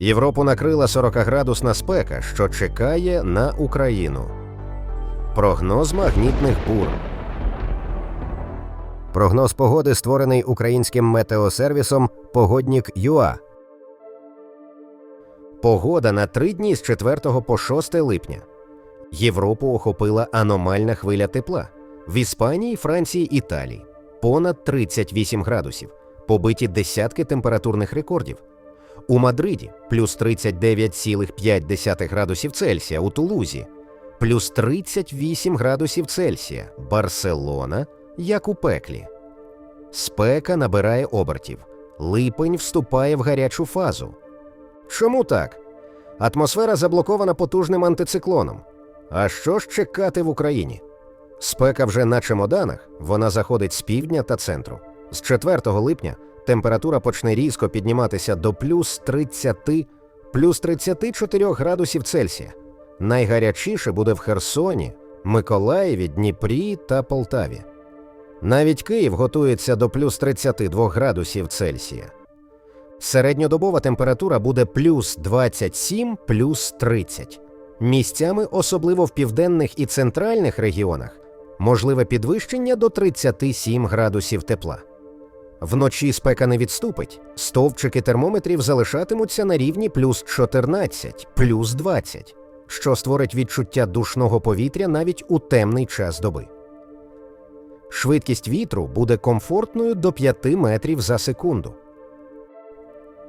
Європу накрила 40-градусна спека, що чекає на Україну. Прогноз магнітних бур. Прогноз погоди створений українським метеосервісом Погоднік ЮА. Погода на три дні з 4 по 6 липня. Європу охопила аномальна хвиля тепла. В Іспанії, Франції, Італії понад 38 градусів, побиті десятки температурних рекордів. У Мадриді плюс 39,5 градусів Цельсія, у Тулузі плюс 38 градусів Цельсія, Барселона, як у пеклі. Спека набирає обертів. Липень вступає в гарячу фазу. Чому так? Атмосфера заблокована потужним антициклоном. А що ж чекати в Україні? Спека вже на чемоданах, вона заходить з півдня та центру. З 4 липня температура почне різко підніматися до плюс 30, плюс 34 градусів Цельсія. Найгарячіше буде в Херсоні, Миколаєві, Дніпрі та Полтаві. Навіть Київ готується до плюс 32 градусів Цельсія. Середньодобова температура буде плюс 27, плюс 30. Місцями, особливо в південних і центральних регіонах, можливе підвищення до 37 градусів тепла. Вночі спека не відступить, стовпчики термометрів залишатимуться на рівні плюс 14, плюс 20, що створить відчуття душного повітря навіть у темний час доби. Швидкість вітру буде комфортною до 5 метрів за секунду.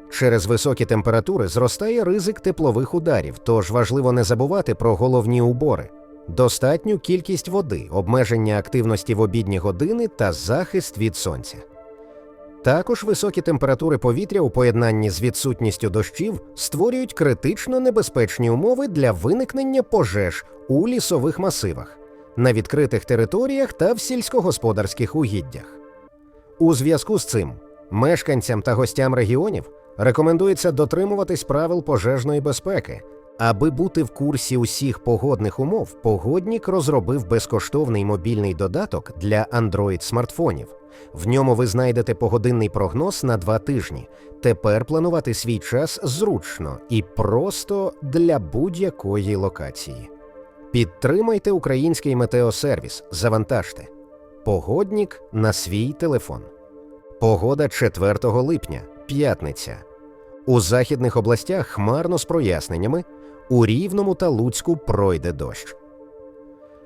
Через високі температури зростає ризик теплових ударів, тож важливо не забувати про головні убори, достатню кількість води, обмеження активності в обідні години та захист від сонця. Також високі температури повітря у поєднанні з відсутністю дощів створюють критично небезпечні умови для виникнення пожеж у лісових масивах, на відкритих територіях та в сільськогосподарських угіддях. У зв'язку з цим мешканцям та гостям регіонів рекомендується дотримуватись правил пожежної безпеки. Аби бути в курсі усіх погодних умов, погоднік розробив безкоштовний мобільний додаток для Android смартфонів. В ньому ви знайдете погодинний прогноз на два тижні. Тепер планувати свій час зручно і просто для будь-якої локації. Підтримайте український метеосервіс, завантажте. Погоднік на свій телефон. Погода 4 липня, п'ятниця. У західних областях хмарно з проясненнями, у Рівному та Луцьку пройде дощ.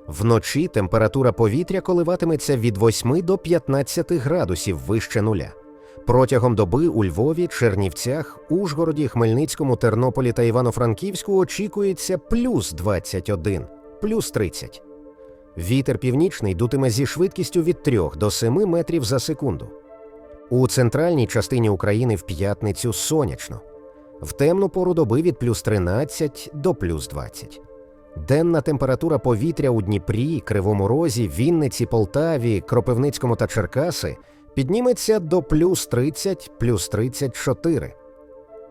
Вночі температура повітря коливатиметься від 8 до 15 градусів вище нуля. Протягом доби у Львові, Чернівцях, Ужгороді, Хмельницькому, Тернополі та Івано-Франківську очікується плюс 21, плюс 30. Вітер північний дутиме зі швидкістю від 3 до 7 метрів за секунду. У центральній частині України в п'ятницю сонячно, в темну пору доби від плюс 13 до плюс 20. Денна температура повітря у Дніпрі, Кривому Розі, Вінниці, Полтаві, Кропивницькому та Черкаси підніметься до плюс 30, плюс 34.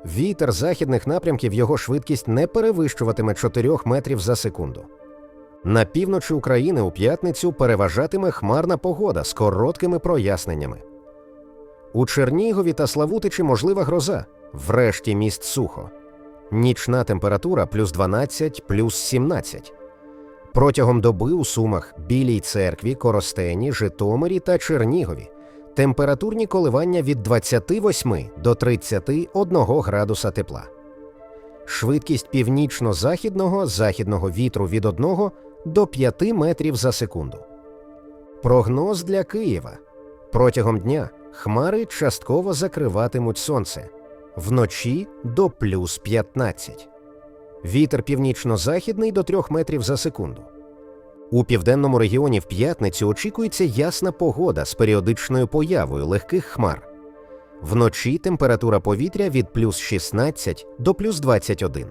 Вітер західних напрямків його швидкість не перевищуватиме 4 метрів за секунду. На півночі України у п'ятницю переважатиме хмарна погода з короткими проясненнями. У Чернігові та Славутичі можлива гроза, врешті міст сухо. Нічна температура плюс 12, плюс 17. Протягом доби у Сумах, Білій церкві, Коростені, Житомирі та Чернігові температурні коливання від 28 до 31 градуса тепла. Швидкість північно-західного західного вітру від 1 до 5 метрів за секунду. Прогноз для Києва протягом дня хмари частково закриватимуть сонце вночі до плюс 15. Вітер північно-західний до 3 метрів за секунду. У південному регіоні в п'ятницю очікується ясна погода з періодичною появою легких хмар. Вночі температура повітря від плюс 16 до плюс 21.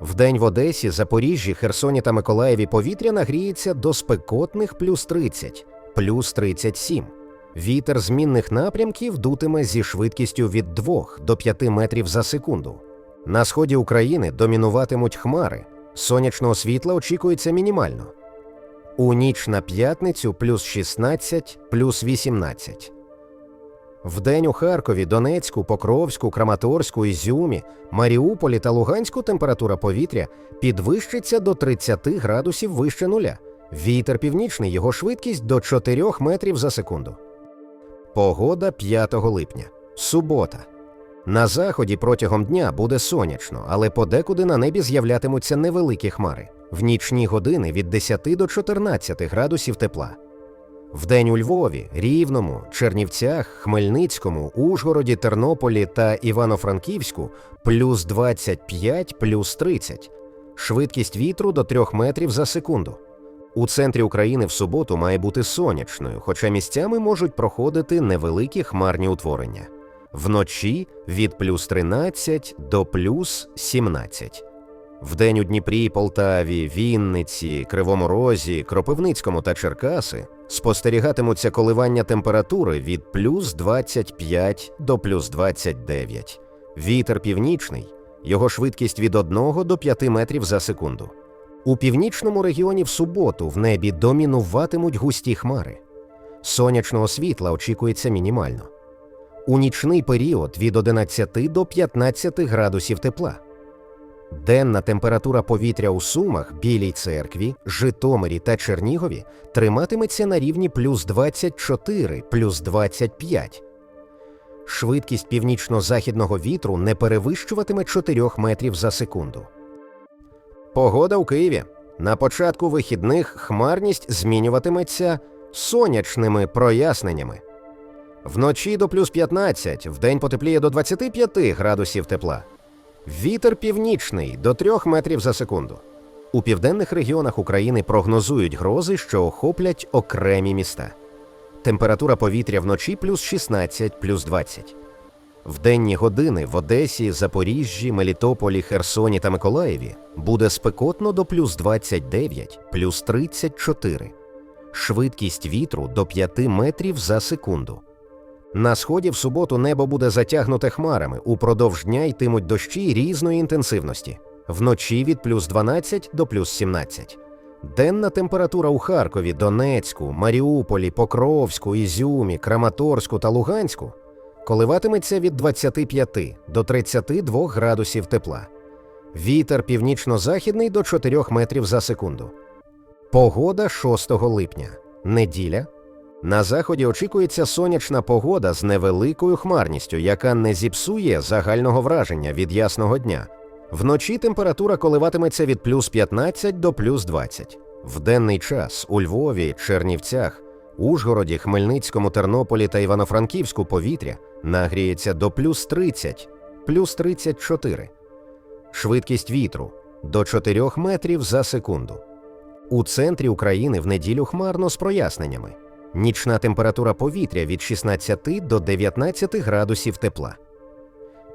Вдень в Одесі, Запоріжжі, Херсоні та Миколаєві повітря нагріється до спекотних плюс 30, плюс 37. Вітер змінних напрямків дутиме зі швидкістю від 2 до 5 метрів за секунду. На сході України домінуватимуть хмари. Сонячного світла очікується мінімально. У ніч на п'ятницю плюс 16, плюс 18. Вдень у Харкові, Донецьку, Покровську, Краматорську, Ізюмі, Маріуполі та Луганську температура повітря підвищиться до 30 градусів вище нуля. Вітер північний, його швидкість до 4 метрів за секунду. Погода 5 липня. Субота. На заході протягом дня буде сонячно, але подекуди на небі з'являтимуться невеликі хмари. В нічні години від 10 до 14 градусів тепла. Вдень у Львові, Рівному, Чернівцях, Хмельницькому, Ужгороді, Тернополі та Івано-Франківську плюс 25, плюс 30. Швидкість вітру до 3 метрів за секунду. У центрі України в суботу має бути сонячною, хоча місцями можуть проходити невеликі хмарні утворення. Вночі від плюс 13 до плюс 17. Вдень у Дніпрі, Полтаві, Вінниці, Кривому Розі, Кропивницькому та Черкаси спостерігатимуться коливання температури від плюс 25 до плюс 29. Вітер північний, його швидкість від 1 до 5 метрів за секунду. У північному регіоні в суботу в небі домінуватимуть густі хмари. Сонячного світла очікується мінімально. У нічний період від 11 до 15 градусів тепла. Денна температура повітря у Сумах, Білій церкві, Житомирі та Чернігові триматиметься на рівні плюс 24, плюс 25. Швидкість північно-західного вітру не перевищуватиме 4 метрів за секунду. Погода у Києві. На початку вихідних хмарність змінюватиметься сонячними проясненнями. Вночі до плюс 15, вдень потепліє до 25 градусів тепла. Вітер північний до 3 метрів за секунду. У південних регіонах України прогнозують грози, що охоплять окремі міста. Температура повітря вночі плюс 16, плюс 20. В денні години в Одесі, Запоріжжі, Мелітополі, Херсоні та Миколаєві буде спекотно до плюс 29, плюс 34. Швидкість вітру до 5 метрів за секунду. На сході в суботу небо буде затягнуте хмарами. Упродовж дня йтимуть дощі різної інтенсивності. Вночі від плюс 12 до плюс 17. Денна температура у Харкові, Донецьку, Маріуполі, Покровську, Ізюмі, Краматорську та Луганську коливатиметься від 25 до 32 градусів тепла. Вітер північно-західний до 4 метрів за секунду. Погода 6 липня. Неділя. На заході очікується сонячна погода з невеликою хмарністю, яка не зіпсує загального враження від ясного дня. Вночі температура коливатиметься від плюс 15 до плюс 20. В денний час у Львові, Чернівцях, Ужгороді, Хмельницькому, Тернополі та Івано-Франківську повітря нагріється до плюс 30, плюс 34. Швидкість вітру до 4 метрів за секунду. У центрі України в неділю хмарно з проясненнями. Нічна температура повітря від 16 до 19 градусів тепла.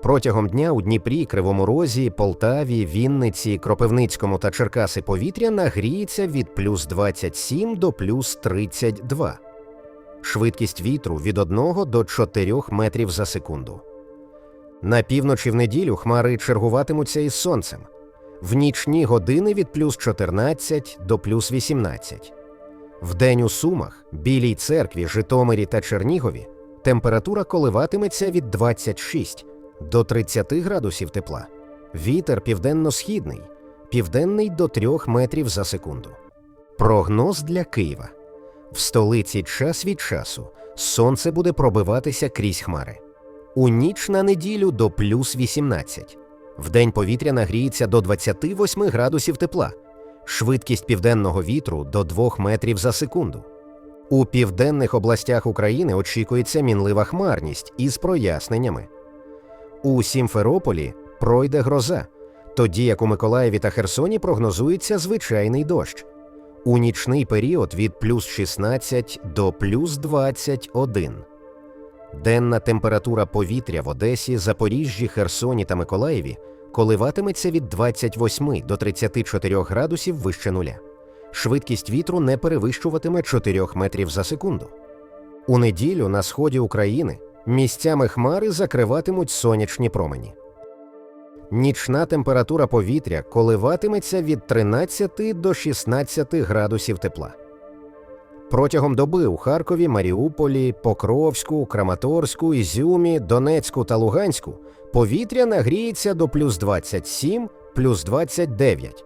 Протягом дня у Дніпрі, Кривому Розі, Полтаві, Вінниці, Кропивницькому та Черкаси повітря нагріється від плюс 27 до плюс 32. Швидкість вітру від 1 до 4 метрів за секунду. На півночі в неділю хмари чергуватимуться із сонцем. В нічні години від плюс 14 до плюс 18. Вдень у Сумах, Білій церкві, Житомирі та Чернігові температура коливатиметься від 26 до 30 градусів тепла. Вітер південно-східний, південний до 3 метрів за секунду. Прогноз для Києва. В столиці час від часу сонце буде пробиватися крізь хмари. У ніч на неділю до плюс 18. Вдень повітря нагріється до 28 градусів тепла. Швидкість південного вітру до 2 метрів за секунду. У південних областях України очікується мінлива хмарність із проясненнями. У Сімферополі пройде гроза, тоді як у Миколаєві та Херсоні прогнозується звичайний дощ. У нічний період від плюс 16 до плюс 21. Денна температура повітря в Одесі, Запоріжжі, Херсоні та Миколаєві коливатиметься від 28 до 34 градусів вище нуля. Швидкість вітру не перевищуватиме 4 метрів за секунду. У неділю на сході України місцями хмари закриватимуть сонячні промені. Нічна температура повітря коливатиметься від 13 до 16 градусів тепла. Протягом доби у Харкові, Маріуполі, Покровську, Краматорську, Ізюмі, Донецьку та Луганську повітря нагріється до плюс 27, плюс 29.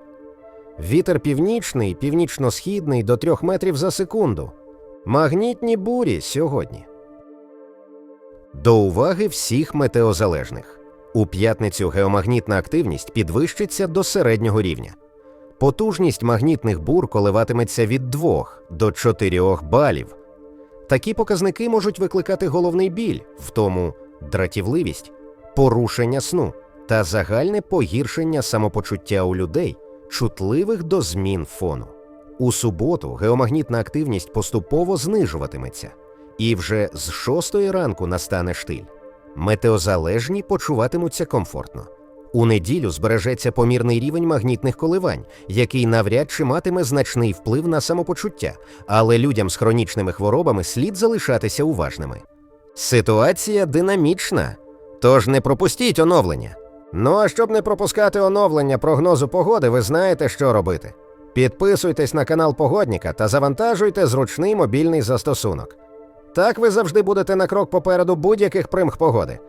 Вітер північний, північно-східний до 3 метрів за секунду. Магнітні бурі сьогодні. До уваги всіх метеозалежних. У п'ятницю геомагнітна активність підвищиться до середнього рівня. Потужність магнітних бур коливатиметься від 2 до 4 балів. Такі показники можуть викликати головний біль, в тому дратівливість, порушення сну та загальне погіршення самопочуття у людей, чутливих до змін фону. У суботу геомагнітна активність поступово знижуватиметься, і вже з 6 ранку настане штиль. Метеозалежні почуватимуться комфортно. У неділю збережеться помірний рівень магнітних коливань, який навряд чи матиме значний вплив на самопочуття, але людям з хронічними хворобами слід залишатися уважними. Ситуація динамічна, тож не пропустіть оновлення. Ну а щоб не пропускати оновлення прогнозу погоди, ви знаєте, що робити. Підписуйтесь на канал Погодніка та завантажуйте зручний мобільний застосунок. Так ви завжди будете на крок попереду будь-яких примх погоди.